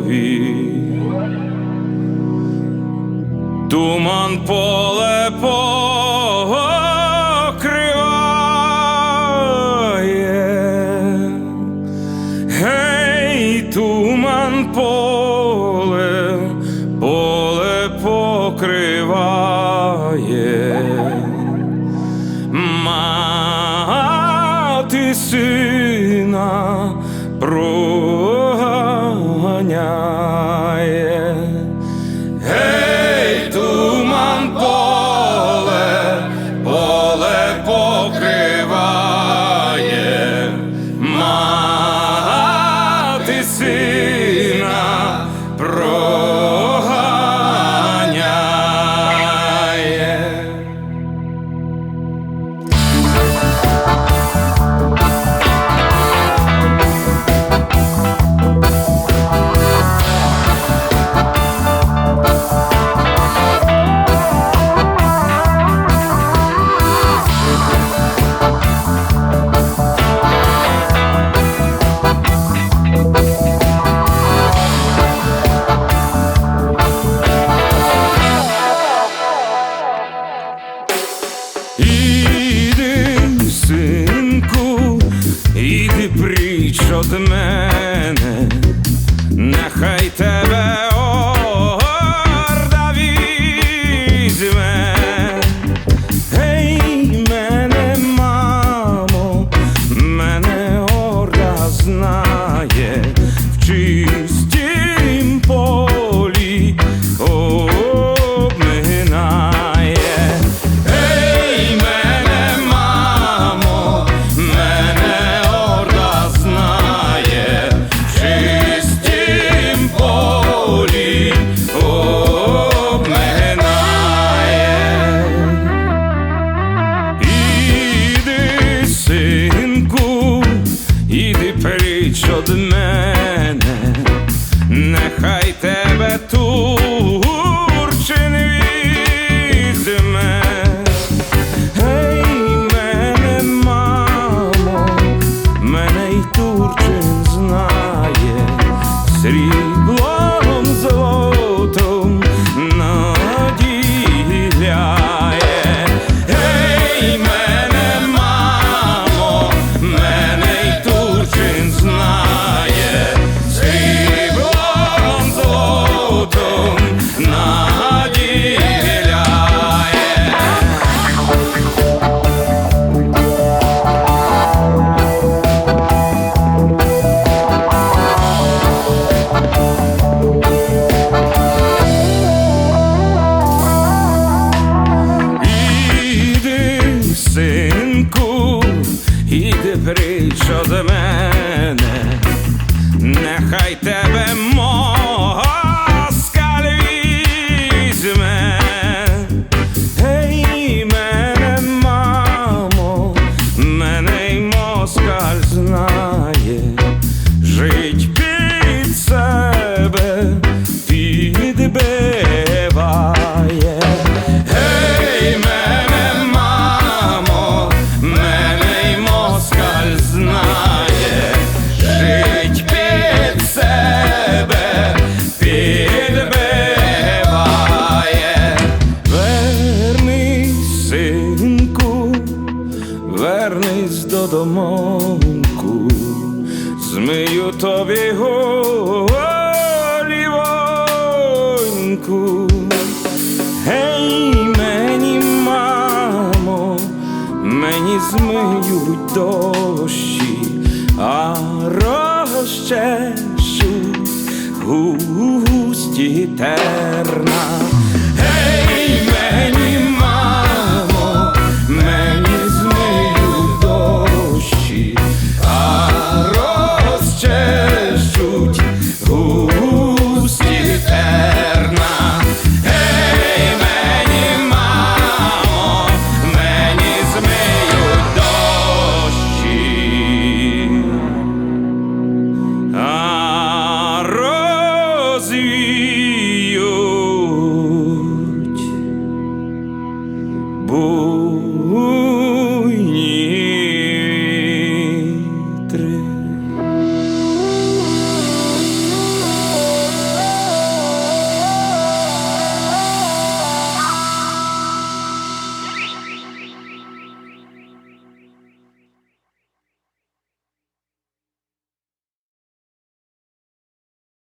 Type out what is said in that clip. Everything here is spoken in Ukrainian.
крові, туман поле покриває, гей, туман поле, поле покриває, мати сина. Про охороняє. Гей, туман поле, поле покриває, мати син. річ од мене, нехай тебе. Rabbim соломонку, змию тобі голівоньку. Гей, мені, мамо, мені змиють дощі, а розчешуть густі терна.